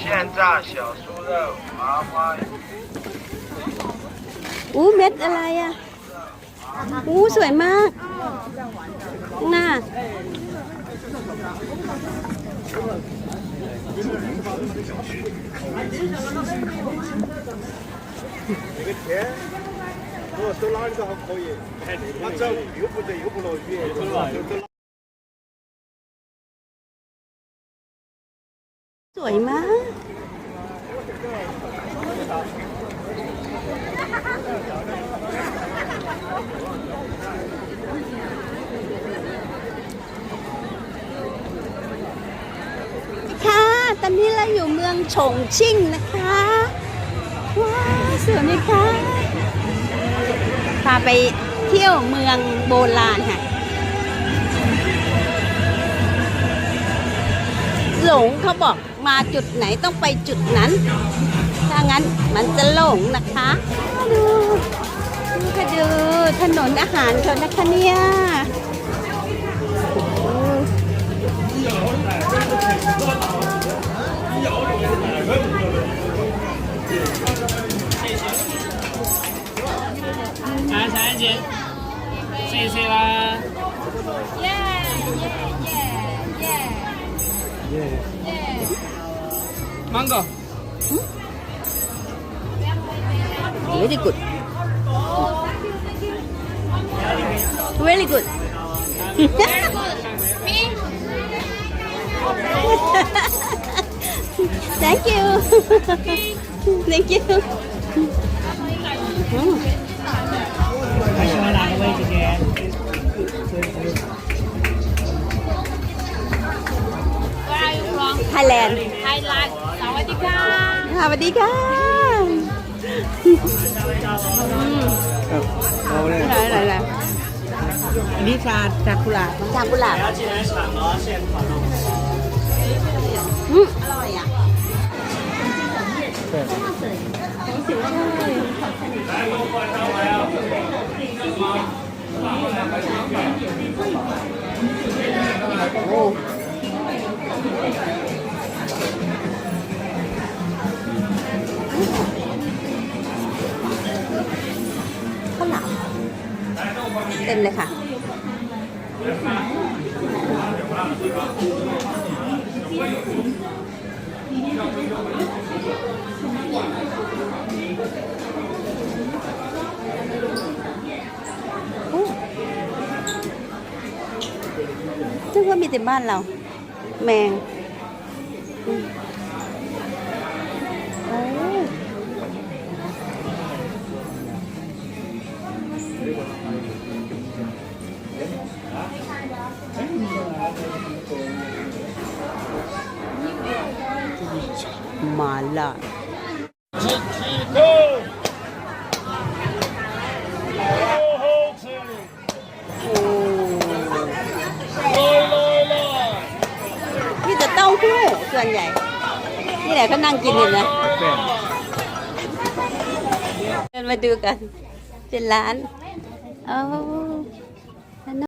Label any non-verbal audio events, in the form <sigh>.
现炸小酥肉，麻花 อู้เม็ดอะไรอ่ะอู้สวยมากน่า 这个天，我走哪里都还可以。他只要又不热又不落雨，就走走。สว ตอนนี้เราอยู่เมืองฉงชิ่งนะคะ ว้าวสวยไหมคะพาไปเที่ยวเมืองโบราณค่ะ หลงเขาบอกมาจุดไหนต้องไปจุดนั้น ถ้างั้นมันจะหลงนะคะ ดู ดูค่ะดูถนนอาหารเขานะคะเนี่ย biasa aja Sisila yeah yeah yeah yeah yeah, yeah. monggo hmm? very good very good <laughs> Thank you. <laughs> Thank you. ยแลนด์ไทยแลนด์สวัสดีค่ะสวัสดีค่ะไหนไหนไหนอันนี้ชาจากกุหลาบจากกุหลาบอืมอร่อยอะใช่โอ้ ข้าวหลามเต็มเลยค่ะนึกว่ามีแต่บ้านเรา แมง อืมโอ้ม ส่วนใหญ่ นี่แหละก็นั่งกินอยู่นะเดินมาดูกัน เป็นร้าน เอา